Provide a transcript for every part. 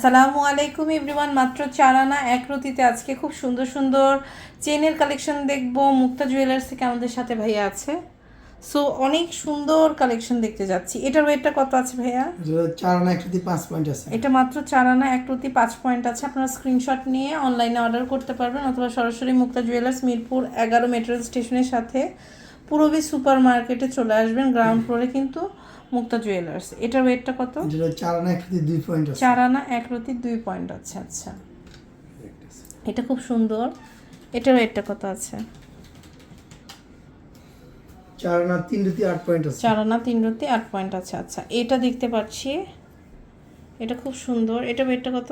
আসসালামু আলাইকুম এভরিওয়ান মাত্র চার আনা এক রতিতে আজকে খুব সুন্দর সুন্দর চেনের কালেকশন দেখব। মুক্তা জুয়েলার্স থেকে আমাদের সাথে ভাইয়া আছে। সো অনেক সুন্দর কালেকশন দেখতে যাচ্ছি। এটার ওয়েটটা কত আছে ভাইয়া? এটা চার আনা একসাথে পাঁচ পয়েন্ট আছে। এটা মাত্র চার আনা এক রতি পাঁচ পয়েন্ট আছে। আপনারা স্ক্রিনশট নিয়ে অনলাইনে অর্ডার করতে পারবেন অথবা সরাসরি মুক্তা জুয়েলার্স মিরপুর এগারো মেট্রো স্টেশনের সাথে। পূরবী সুপার মার্কেটে চলে আসবেন গ্রাউন্ড ফ্লোরে কিন্তু মুক্তা জুয়েলার্স এটার ওয়েটটা কত? এটা চার আনা একসাথে দুই পয়েন্ট আছে। চার আনা এক রতি দুই পয়েন্ট আছে আচ্ছা। এটা খুব সুন্দর। এটার ওয়েটটা কত আছে? চার আনা তিন রুটি আট পয়েন্ট আছে। চার আনা তিন রতি আট পয়েন্ট আছে আচ্ছা। এটা দেখতে পাচ্ছি। এটা খুব সুন্দর। এটা ওয়েটটা কত?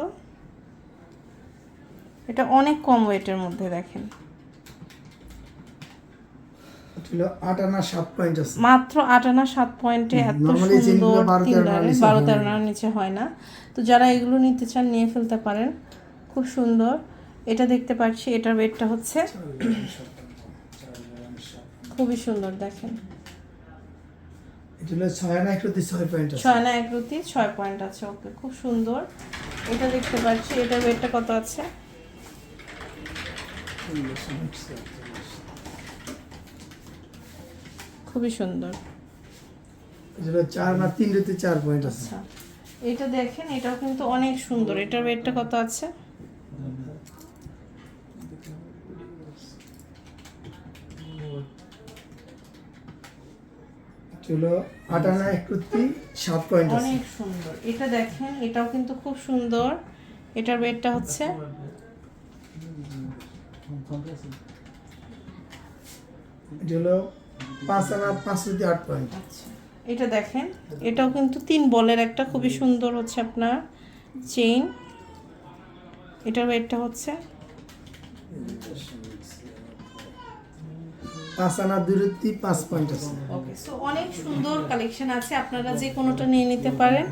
এটা অনেক কম ওয়েটের মধ্যে দেখেন। হলো আট আনা সাত পয়েন্ট আছে। মাত্র আট আনা সাত পয়েন্টে এত সুন্দর বারো তেরো আনার নিচে হয়। না। তো যারা এগুলো নিতে চান নিয়ে ফেলতে পারেন। খুব সুন্দর। এটা দেখতে পাচ্ছি এটার ওয়েটটা হচ্ছে খুবই সুন্দর দেখেন। ছয় আনা একসাথে ছয় পয়েন্ট আছে। ছয় না এক রুটি ছয় পয়েন্ট আছে ওকে খুব সুন্দর। এটা দেখতে পাচ্ছি এটার ওয়েটটা কত আছে? খুবই সুন্দর। এটা চার রুটি চার পয়েন্ট আছে। আচ্ছা এটা দেখেন এটাও কিন্তু অনেক সুন্দর। এটার ওয়েটটা কত আছে? সাত পয়েন্ট অনেক সুন্দর। এটা দেখেন এটাও কিন্তু খুব সুন্দর। এটার ওয়েটটা হচ্ছে? এটা হলো পাঁচ আনা পাঁচ রুটি আট পয়েন্ট আচ্ছা এটা দেখেন এটাও কিন্তু তিন বলের একটা খুবই সুন্দর হচ্ছে আপনার চেইন এটার ওয়েটটা হচ্ছে? পাঁচ আনা দুই পাঁচ পয়েন্ট আছে। ওকে সো অনেক সুন্দর কালেকশন আছে আপনারা যে কোনোটা নিয়ে নিতে পারেন।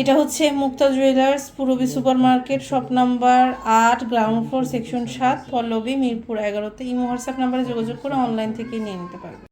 এটা হচ্ছে Mukta jewellers, Purabi super market shop number আট, গ্রাউন্ড ফ্লোর, সেকশন সাত, পল্লবী, মিরপুর এগারোতে। ইমো হোয়াটসঅ্যাপ নাম্বারে যোগাযোগ করে অনলাইন থেকে নিয়ে নিতে পারবেন